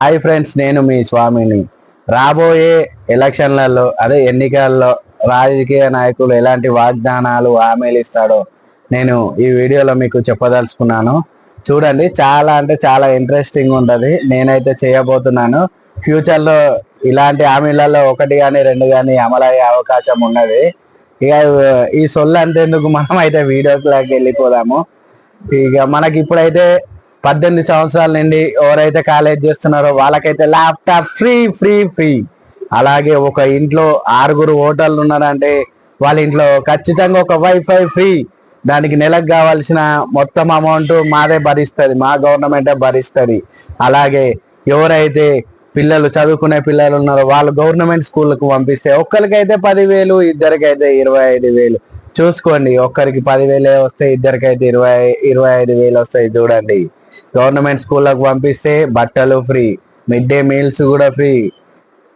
Hi friends నేను మీ స్వామిని. రాబోయే ఎలక్షన్లలో అదే ఎన్నికల్లో రాజకీయ నాయకులు ఎలాంటి వాగ్దానాలు హామీలు ఇస్తాడో నేను ఈ వీడియోలో మీకు చెప్పదలుచుకున్నాను. చూడండి చాలా అంటే చాలా ఇంట్రెస్టింగ్ ఉంటుంది. నేనైతే చేయబోతున్నాను. ఫ్యూచర్లో ఇలాంటి హామీలలో ఒకటి కానీ రెండు కానీ అమలయ్యే అవకాశం ఉన్నది. ఇక ఈ సొల్లు అంతేందుకు మనం అయితే వీడియోకి వెళ్ళిపోదాము. ఇక మనకి ఇప్పుడైతే పద్దెనిమిది సంవత్సరాల నుండి ఎవరైతే కాలేజ్ చేస్తున్నారో వాళ్ళకైతే ల్యాప్టాప్ ఫ్రీ ఫ్రీ ఫ్రీ అలాగే ఒక ఇంట్లో ఆరుగురు హోటళ్ళు ఉన్నారంటే వాళ్ళ ఇంట్లో ఖచ్చితంగా ఒక వైఫై ఫ్రీ దానికి నెలకు కావాల్సిన మొత్తం అమౌంట్ మాదే భరిస్తుంది మా గవర్నమెంటే భరిస్తుంది. అలాగే ఎవరైతే పిల్లలు చదువుకునే పిల్లలు ఉన్నారో వాళ్ళు గవర్నమెంట్ స్కూళ్ళకు పంపిస్తే ఒక్కరికైతే పదివేలు ఇద్దరికైతే ఇరవై ఐదు వేలు. చూసుకోండి. ఒక్కరికి పదివేలే వస్తాయి ఇద్దరికైతే ఇరవై ఇరవై ఐదు వేలు వస్తాయి చూడండి. గవర్నమెంట్ స్కూళ్ళకు పంపిస్తే బట్టలు ఫ్రీ మిడ్ డే మీల్స్ కూడా ఫ్రీ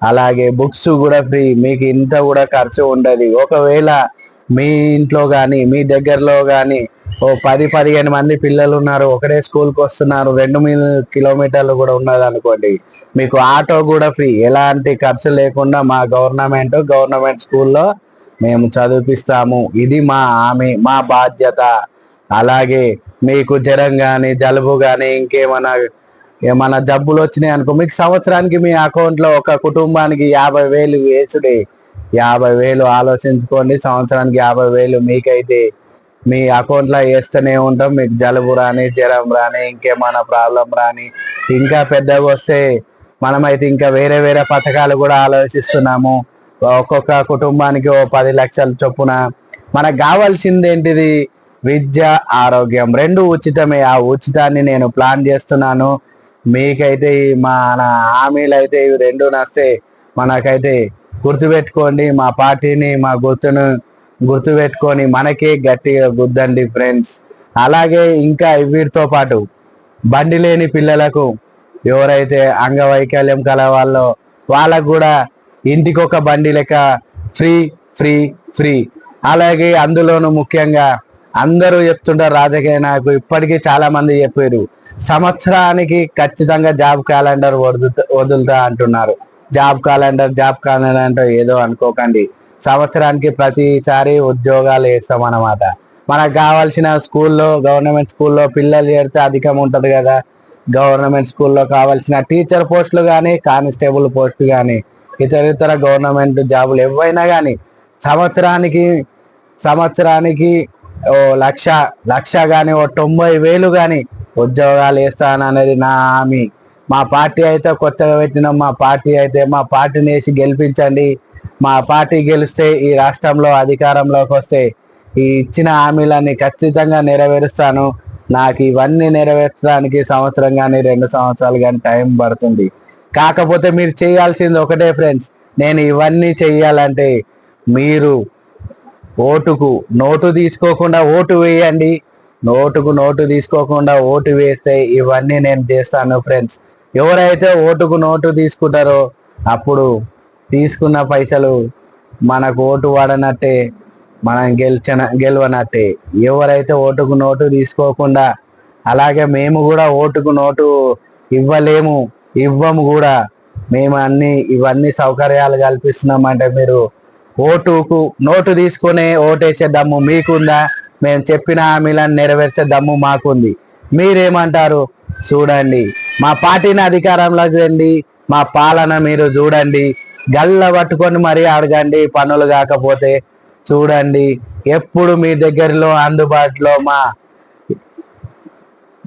అలాగే బుక్స్ కూడా ఫ్రీ మీకు ఇంత కూడా ఖర్చు ఉండదు. ఒకవేళ మీ ఇంట్లో కానీ మీ దగ్గరలో కానీ ఓ పది పదిహేను మంది పిల్లలు ఉన్నారు ఒకటే స్కూల్కి వస్తున్నారు రెండు మూడు కిలోమీటర్లు కూడా ఉన్నది అనుకోండి మీకు ఆటో కూడా ఫ్రీ. ఎలాంటి ఖర్చు లేకుండా మా గవర్నమెంట్ గవర్నమెంట్ స్కూల్లో మేము చదివిపిస్తాము ఇది మా ఆమె మా బాధ్యత. అలాగే మీకు జ్వరం కానీ జలుబు కానీ ఇంకేమైనా ఏమైనా జబ్బులు వచ్చినాయి అనుకో మీకు సంవత్సరానికి మీ అకౌంట్లో ఒక కుటుంబానికి యాభై వేలు వేసుడే. యాభై వేలు ఆలోచించుకోండి. సంవత్సరానికి యాభై వేలు మీకైతే మీ అకౌంట్లో వేస్తూనే ఉంటాం. మీకు జలుబు రాని జ్వరం రాని ఇంకేమైనా ప్రాబ్లం రాని ఇంకా పెద్దగా వస్తే మనమైతే ఇంకా వేరే వేరే పథకాలు కూడా ఆలోచిస్తున్నాము. ఒక్కొక్క కుటుంబానికి ఓ పది లక్షల చొప్పున మనకు కావాల్సింది ఏంటిది? విద్య ఆరోగ్యం. రెండు ఉచితమే. ఆ ఉచితాన్ని నేను ప్లాన్ చేస్తున్నాను. మీకైతే మన హామీలు అయితే ఇవి రెండు నస్తే. మనకైతే గుర్తుపెట్టుకోండి మా పార్టీని మా గుర్తును గుర్తుపెట్టుకొని మనకే గట్టిగా గుద్దండి ఫ్రెండ్స్. అలాగే ఇంకా వీటితో పాటు బండి లేని పిల్లలకు ఎవరైతే అంగవైకల్యం కల వాళ్ళో వాళ్ళకు కూడా ఇంటికి ఒక బండి లెక్క ఫ్రీ ఫ్రీ ఫ్రీ. అలాగే అందులోనూ ముఖ్యంగా అందరూ చెప్తుంటారు రాజకీయ నాకు ఇప్పటికీ చాలా మంది చెప్పారు సంవత్సరానికి ఖచ్చితంగా జాబ్ క్యాలెండర్ వదులుతా వదులుతా అంటున్నారు. జాబ్ క్యాలెండర్ జాబ్ క్యాలెండర్ అంటే ఏదో అనుకోకండి. సంవత్సరానికి ప్రతిసారి ఉద్యోగాలు వేస్తాం అన్నమాట మనకు కావాల్సిన స్కూల్లో గవర్నమెంట్ స్కూల్లో పిల్లలు చేరితే అధికం ఉంటుంది కదా. గవర్నమెంట్ స్కూల్లో కావాల్సిన టీచర్ పోస్టులు కానీ కానిస్టేబుల్ పోస్టులు కానీ ఇతర ఇతర గవర్నమెంట్ జాబులు ఎవైనా కానీ సంవత్సరానికి సంవత్సరానికి ఓ లక్ష లక్ష కానీ ఓ తొంభై వేలు కానీ ఉద్యోగాలు వేస్తాను అనేది నా హామీ. మా పార్టీ అయితే కొత్తగా పెట్టినాం మా పార్టీ అయితే మా పార్టీని వేసి గెలిపించండి. మా పార్టీ గెలిస్తే ఈ రాష్ట్రంలో అధికారంలోకి వస్తే ఈ ఇచ్చిన హామీలన్నీ ఖచ్చితంగా నెరవేరుస్తాను. నాకు ఇవన్నీ నెరవేర్చడానికి సంవత్సరం కానీ రెండు సంవత్సరాలు కానీ టైం పడుతుంది. కాకపోతే మీరు చేయాల్సింది ఒకటే ఫ్రెండ్స్ నేను ఇవన్నీ చెయ్యాలంటే మీరు ఓటుకు నోటు తీసుకోకుండా ఓటు వేయండి. నోటుకు నోటు తీసుకోకుండా ఓటు వేస్తే ఇవన్నీ నేను చేస్తాను ఫ్రెండ్స్ ఎవరైతే ఓటుకు నోటు తీసుకుంటారో అప్పుడు తీసుకున్న పైసలు మనకు ఓటు వాడనట్టే మనం గెలిచిన గెలవనట్టే. ఎవరైతే ఓటుకు నోటు తీసుకోకుండా అలాగే మేము కూడా ఓటుకు నోటు ఇవ్వలేము. ఇవ్వము కూడా. మేము అన్ని ఇవన్నీ సౌకర్యాలు కల్పిస్తున్నామంటే మీరు ఓటుకు నోటు తీసుకునే ఓటేసే దమ్ము మీకుందా? మేము చెప్పిన హామీలను నెరవేర్చే దమ్ము మాకుంది. మీరేమంటారు? చూడండి. మా పార్టీని అధికారంలోకి రండి. మా పాలన మీరు చూడండి. గల్ల పట్టుకొని మరీ అడగండి పనులు కాకపోతే. చూడండి. ఎప్పుడు మీ దగ్గరలో అందుబాటులో మా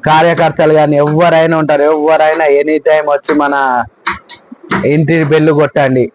కార్యకర్తలు కానీ ఎవరైనా ఉంటారు. ఎవరైనా ఎనీ టైం వచ్చి మన ఇంటి బెల్లు కొట్టండి.